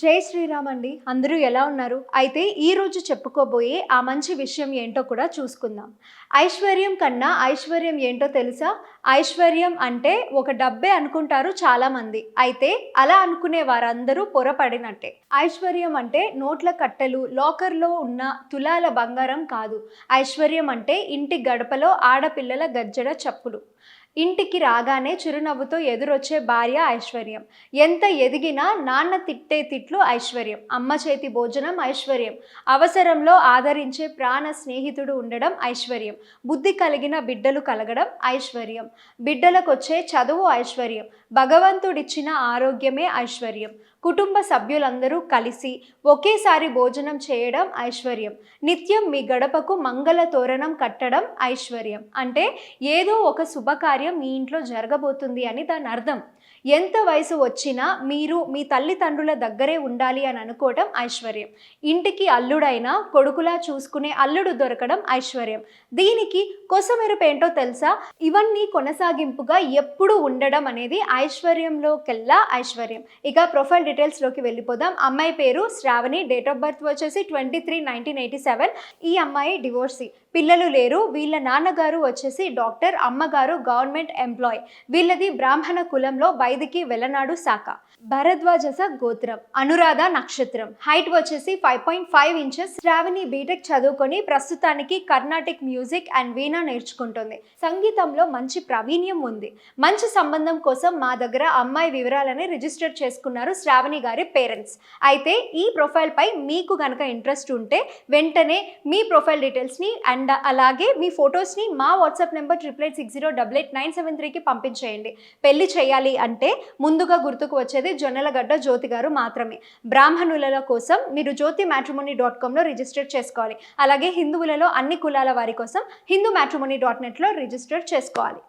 జై శ్రీరామ్ అండి. అందరూ ఎలా ఉన్నారు? అయితే ఈ రోజు చెప్పుకోబోయే ఆ మంచి విషయం ఏంటో కూడా చూసుకుందాం. ఐశ్వర్యం కన్నా ఐశ్వర్యం ఏంటో తెలుసా? ఐశ్వర్యం అంటే ఒక డబ్బే అనుకుంటారు చాలామంది. అయితే అలా అనుకునే వారందరూ పొరపడినట్టే. ఐశ్వర్యం అంటే నోట్ల కట్టెలు లాకర్లో ఉన్న తులాల బంగారం కాదు. ఐశ్వర్యం అంటే ఇంటి గడపలో ఆడపిల్లల గజ్జడ చప్పులు. ఇంటికి రాగానే చిరునవ్వుతో ఎదురొచ్చే భార్య ఐశ్వర్యం. ఎంత ఎదిగినా నాన్న తిట్టే తిట్లు ఐశ్వర్యం. అమ్మ చేతి భోజనం ఐశ్వర్యం. అవసరంలో ఆదరించే ప్రాణ స్నేహితుడు ఉండడం ఐశ్వర్యం. బుద్ధి కలిగిన బిడ్డలు కలగడం ఐశ్వర్యం. బిడ్డలకొచ్చే చదువు ఐశ్వర్యం. భగవంతుడిచ్చిన ఆరోగ్యమే ఐశ్వర్యం. కుటుంబ సభ్యులందరూ కలిసి ఒకేసారి భోజనం చేయడం ఐశ్వర్యం. నిత్యం మీ గడపకు మంగళ తోరణం కట్టడం ఐశ్వర్యం. అంటే ఏదో ఒక శుభకార్యం మీ ఇంట్లో జరగబోతుంది అని దాని అర్థం. ఎంత వయసు వచ్చినా మీరు మీ తల్లిదండ్రుల దగ్గరే ఉండాలి అని అనుకోవడం ఐశ్వర్యం. ఇంటికి అల్లుడైనా కొడుకులా చూసుకునే అల్లుడు దొరకడం ఐశ్వర్యం. దీనికి కొసమెరుపేంటో తెలుసా? ఇవన్నీ కొనసాగింపుగా ఎప్పుడు ఉండడం అనేది ఐశ్వర్యంలోకెల్లా ఐశ్వర్యం. ఇక ప్రొఫైల్ డీటెయిల్స్లోకి వెళ్ళిపోదాం. అమ్మాయి పేరు శ్రావణి. డేట్ ఆఫ్ బర్త్ వచ్చేసి twenty three nineteen eighty seven. ఈ అమ్మాయి డివోర్సీ. పిల్లలు లేరు. వీళ్ళ నాన్నగారు వచ్చేసి డాక్టర్ అమ్మగారు గవర్నమెంట్ ఎంప్లాయ్. వీళ్ళది బ్రాహ్మణ కులంలో ఐదుకి వెలనాడు శాఖ. భరద్వాజస గోత్రం అనురాధ నక్షత్రం. హైట్ వచ్చేసి five point five inches. Sravani BTech చదువుకొని ప్రస్తుతానికి కర్ణాటిక్ మ్యూజిక్ అండ్ వీణా నేర్చుకుంటుంది. సంగీతంలో మంచి ప్రావీణ్యం ఉంది. మంచి సంబంధం కోసం మా దగ్గర అమ్మాయి వివరాలని రిజిస్టర్ చేసుకున్నారు శ్రావణి గారి పేరెంట్స్. అయితే ఈ ప్రొఫైల్ పై మీకు కనుక ఇంట్రెస్ట్ ఉంటే వెంటనే మీ ప్రొఫైల్ డీటెయిల్స్ని అండ్ అలాగే మీ ఫొటోస్ని మా WhatsApp number triple eight six zero double eight nine seven త్రీకి పంపించేయండి. పెళ్ళి చేయాలి అంటే అంటే ముందుగా గుర్తుకు వచ్చేది జొన్నలగడ్డ జ్యోతి గారు మాత్రమే. బ్రాహ్మణుల కోసం మీరు జ్యోతి మ్యాట్రిమోని డాట్ కామ్లో రిజిస్టర్ చేసుకోవాలి. అలాగే హిందువులలో అన్ని కులాల వారి కోసం హిందూ మ్యాట్రిమోని డాట్ నెట్లో రిజిస్టర్ చేసుకోవాలి.